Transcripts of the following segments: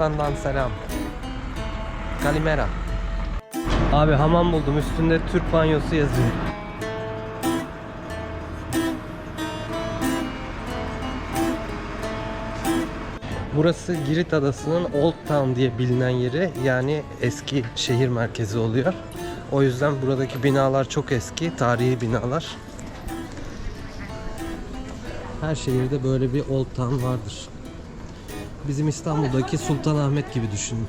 Yunanistan'dan selam. Kalimera. Abi hamam buldum. Üstünde Türk banyosu yazıyor. Burası Girit Adası'nın Old Town diye bilinen yeri. Yani eski şehir merkezi oluyor. O yüzden buradaki binalar çok eski, tarihi binalar. Her şehirde böyle bir Old Town vardır. Bizim İstanbul'daki Sultanahmet gibi düşünün.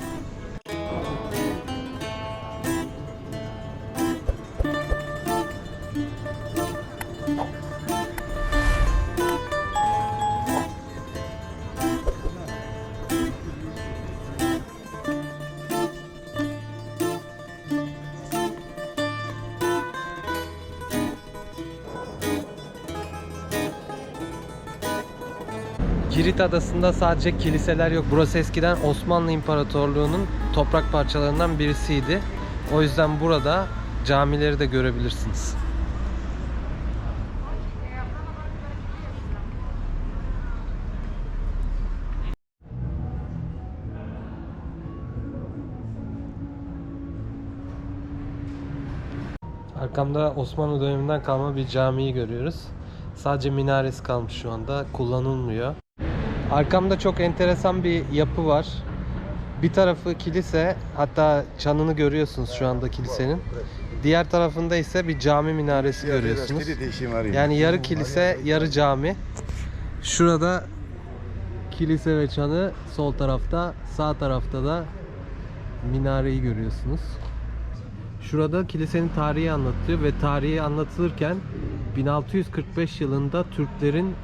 Girit Adası'nda sadece kiliseler yok. Burası eskiden Osmanlı İmparatorluğu'nun toprak parçalarından birisiydi. O yüzden burada camileri de görebilirsiniz. Arkamda Osmanlı döneminden kalma bir camiyi görüyoruz. Sadece minaresi kalmış şu anda. Kullanılmıyor. Arkamda çok enteresan bir yapı var. Bir tarafı kilise, hatta çanını görüyorsunuz şu anda kilisenin. Diğer tarafında ise bir cami minaresi görüyorsunuz. Yani yarı kilise, yarı cami. Şurada kilise ve çanı sol tarafta, sağ tarafta da minareyi görüyorsunuz. Şurada kilisenin tarihi anlatılıyor ve tarihi anlatılırken 1645 yılında Türklerin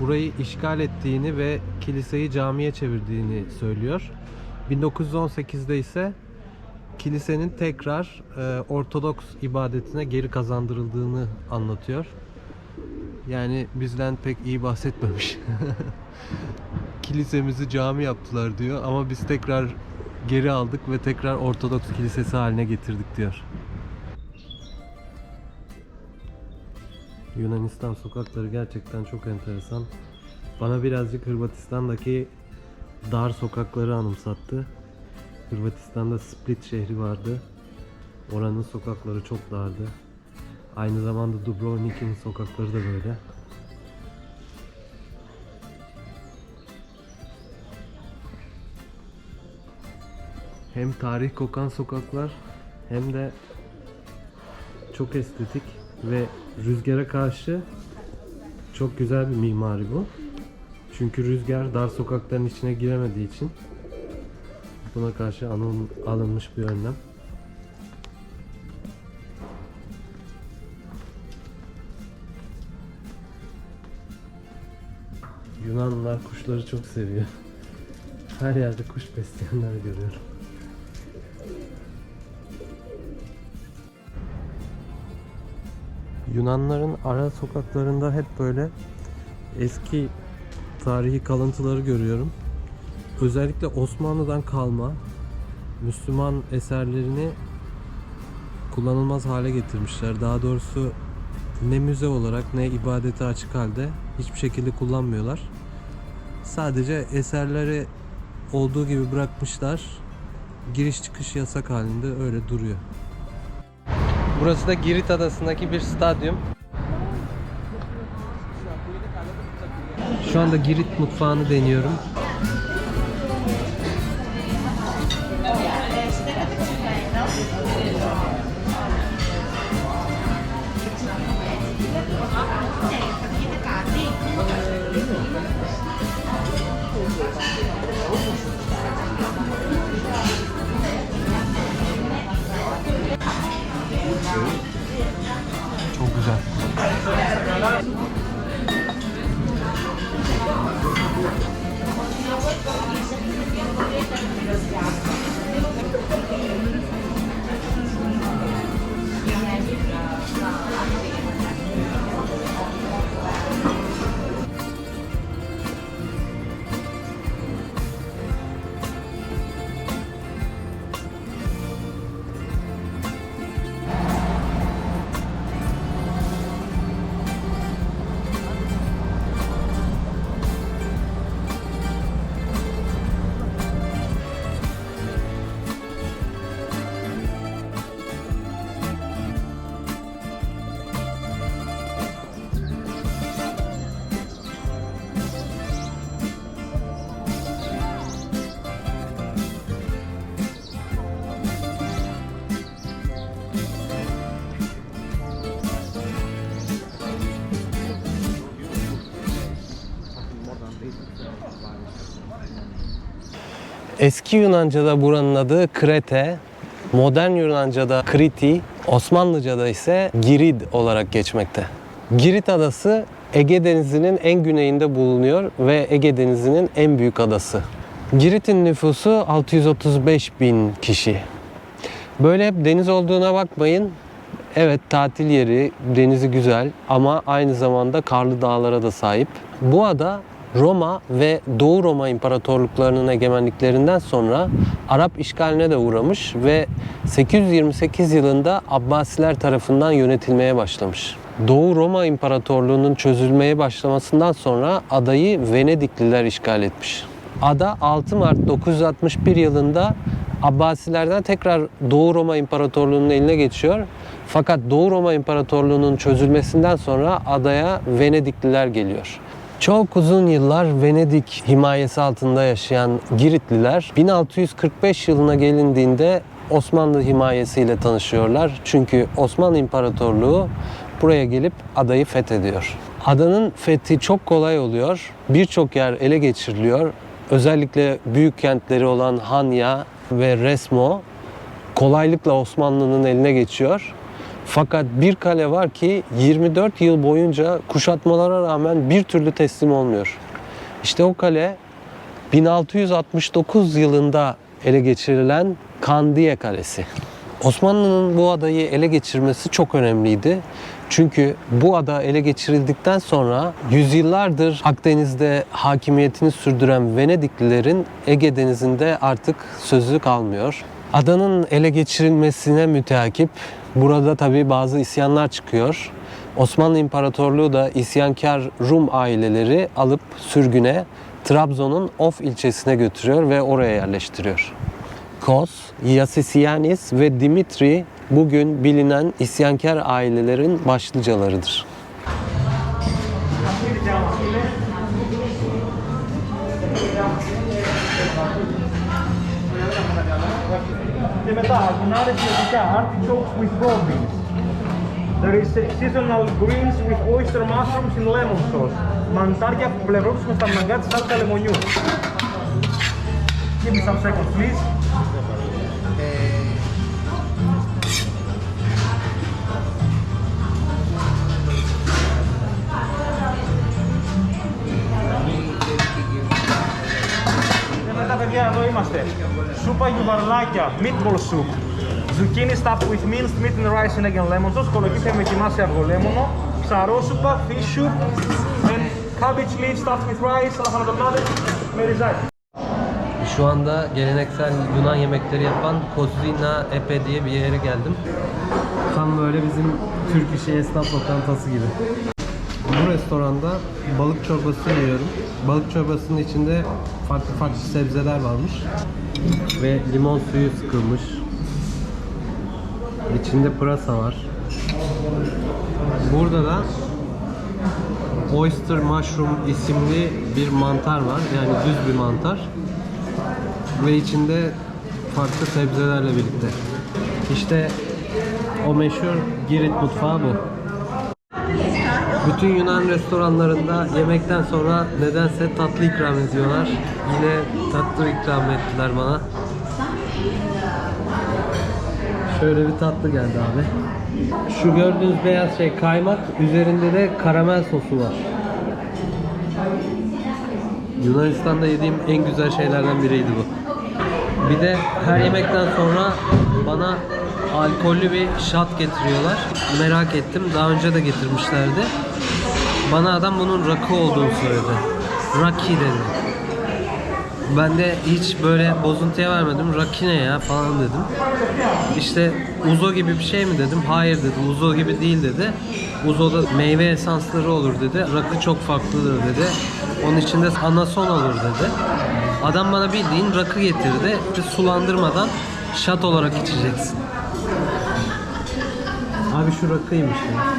burayı işgal ettiğini ve kiliseyi camiye çevirdiğini söylüyor. 1918'de ise kilisenin tekrar e, Ortodoks ibadetine geri kazandırıldığını anlatıyor. Yani bizden pek iyi bahsetmemiş. Kilisemizi cami yaptılar diyor ama biz tekrar geri aldık ve tekrar Ortodoks kilisesi haline getirdik diyor. Yunanistan sokakları gerçekten çok enteresan. Bana birazcık Hırvatistan'daki dar sokakları anımsattı. Hırvatistan'da Split şehri vardı. Oranın sokakları çok dardı. Aynı zamanda Dubrovnik'in sokakları da böyle. Hem tarih kokan sokaklar hem de çok estetik ve rüzgara karşı çok güzel bir mimari bu. Çünkü rüzgar dar sokakların içine giremediği için buna karşı alın, alınmış bir önlem. Yunanlılar kuşları çok seviyor. Her yerde kuş besleyenler görüyorum. Yunanların ara sokaklarında hep böyle eski tarihi kalıntıları görüyorum. Özellikle Osmanlı'dan kalma Müslüman eserlerini kullanılmaz hale getirmişler. Daha doğrusu ne müze olarak ne ibadete açık halde hiçbir şekilde kullanmıyorlar. Sadece eserleri olduğu gibi bırakmışlar. Giriş çıkış yasak halinde öyle duruyor. Burası da Girit Adası'ndaki bir stadyum. Şu anda Girit mutfağını deniyorum. Çok Eski Yunanca'da buranın adı Krete, modern Yunanca'da Kriti, Osmanlıca'da ise Girid olarak geçmekte. Girit Adası Ege Denizi'nin en güneyinde bulunuyor ve Ege Denizi'nin en büyük adası. Girit'in nüfusu 635 bin kişi. Böyle hep deniz olduğuna bakmayın. Evet tatil yeri, denizi güzel ama aynı zamanda karlı dağlara da sahip. Bu ada Roma ve Doğu Roma İmparatorluklarının egemenliklerinden sonra Arap işgaline de uğramış ve 828 yılında Abbasiler tarafından yönetilmeye başlamış. Doğu Roma İmparatorluğu'nun çözülmeye başlamasından sonra adayı Venedikliler işgal etmiş. Ada 6 Mart 961 yılında Abbasilerden tekrar Doğu Roma İmparatorluğu'nun eline geçiyor. Fakat Doğu Roma İmparatorluğu'nun çözülmesinden sonra adaya Venedikliler geliyor. Çok uzun yıllar Venedik himayesi altında yaşayan Giritliler 1645 yılına gelindiğinde Osmanlı himayesiyle tanışıyorlar. Çünkü Osmanlı İmparatorluğu buraya gelip adayı fethediyor. Adanın fethi çok kolay oluyor. Birçok yer ele geçiriliyor. Özellikle büyük kentleri olan Hanya ve Resmo kolaylıkla Osmanlı'nın eline geçiyor. Fakat bir kale var ki 24 yıl boyunca kuşatmalara rağmen bir türlü teslim olmuyor. İşte o kale 1669 yılında ele geçirilen Kandiye Kalesi. Osmanlı'nın bu adayı ele geçirmesi çok önemliydi. Çünkü bu ada ele geçirildikten sonra yüzyıllardır Akdeniz'de hakimiyetini sürdüren Venediklilerin Ege Denizi'nde artık sözü kalmıyor. Adanın ele geçirilmesine müteakip burada tabii bazı isyanlar çıkıyor. Osmanlı İmparatorluğu da isyankar Rum aileleri alıp sürgüne Trabzon'un Of ilçesine götürüyor ve oraya yerleştiriyor. Kos, Yassisianis ve Dimitri bugün bilinen isyankar ailelerin başlıcalarıdır. Και μετά αρκουνάρες ειδικά, artichokes with raw beans. There is seasonal greens with oyster mushrooms in lemon sauce. Μανιτάρια από πλευρούς με σταμναγκά της σάλτα λεμονιού. Give me some seconds, please. Σούπα γιουβαρλάκια, meatball soup. Zucchini stuffed with minced meat and rice and egg and lemon sauce. Κολοκύθια με κοιμά σε αυγολέμονο. Ψαρόσουπα, fish soup. And cabbage leaves stuffed with rice. Λαχανοτομάτες με ριζάκι. Şu anda geleneksel Yunan yemekleri yapan Kozina Epe diye bir yere geldim. Tam böyle bizim Türk işi esnaf lokantası gibi. Bu restoranda balık çorbası yiyorum. Balık çorbasının içinde farklı farklı sebzeler varmış. Ve limon suyu sıkılmış. İçinde pırasa var. Burada da Oyster Mushroom isimli bir mantar var. Yani düz bir mantar. Ve içinde farklı sebzelerle birlikte. İşte o meşhur Girit mutfağı bu. Bütün Yunan restoranlarında yemekten sonra nedense tatlı ikram ediyorlar. Yine tatlı ikram ettiler bana. Şöyle bir tatlı geldi abi. Şu gördüğünüz beyaz şey kaymak, üzerinde de karamel sosu var. Yunanistan'da yediğim en güzel şeylerden biriydi bu. Bir de her yemekten sonra bana alkollü bir şat getiriyorlar. Merak ettim. Daha önce de getirmişlerdi. Bana adam bunun rakı olduğunu söyledi. Raki dedi. Ben de hiç böyle bozuntuya vermedim. Raki ne ya falan dedim. İşte uzo gibi bir şey mi dedim. Hayır dedi. Uzo gibi değil dedi. Uzo'da meyve esansları olur dedi. Rakı çok farklıdır dedi. Onun içinde anason olur dedi. Adam bana bildiğin rakı getirdi. Sulandırmadan şat olarak içeceksin. Abi şu rakıymış ya.